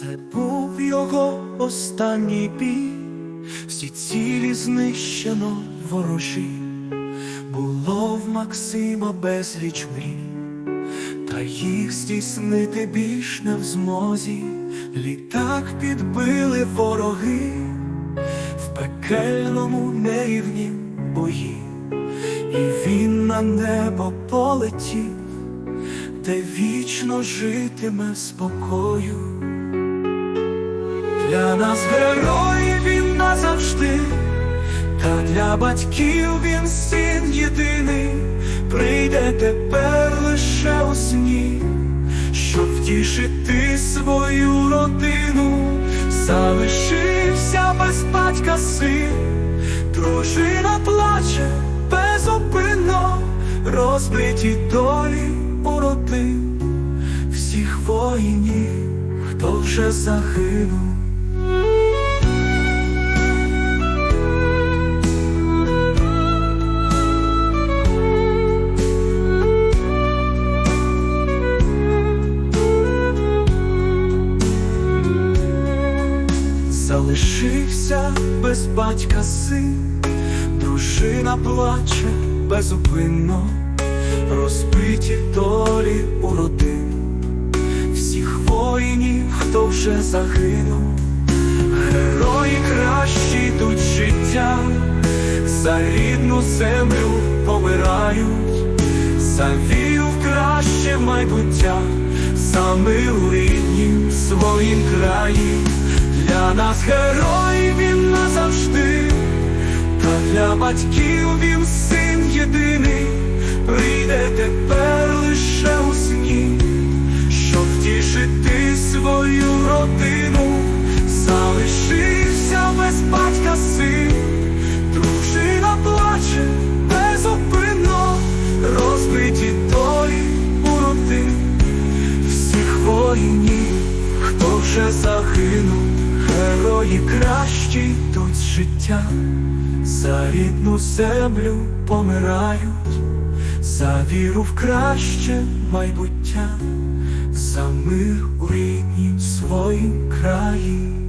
Це був його останній бій, всі цілі знищено ворожі, було в Максима безліч мрій, та їх здійснити більш не в змозі, літак підбили вороги. В пекельному нерівні бої, і він на небо полетів, де вічно житиме спокою. Для нас герой він назавжди, та для батьків він син єдиний, прийде тепер лише у сні, щоб втішити свою родину, залишився без батька син, дружина плаче безупинно, розбиті долі породив всіх воїнів, хто вже загинув. Залишився без батька син, дружина плаче безупинно, розбиті долі у родин, всіх воїнів, хто вже загинув, герої кращі йдуть життя, за рідну землю помирають, за віру в краще майбуття, за ріднім своїм країм. Для нас герой він назавжди, та для батьків він син єдиний, прийде тепер лише у сні, щоб втішити свою родину, залишився без батька син, дружина плаче безупинно, розбиті долі у родин, всіх воїнів, хто вже загинув. Герої кращі з життя, за рідну землю помирають, за віру в краще майбуття, за мир у ріднім своїм краї.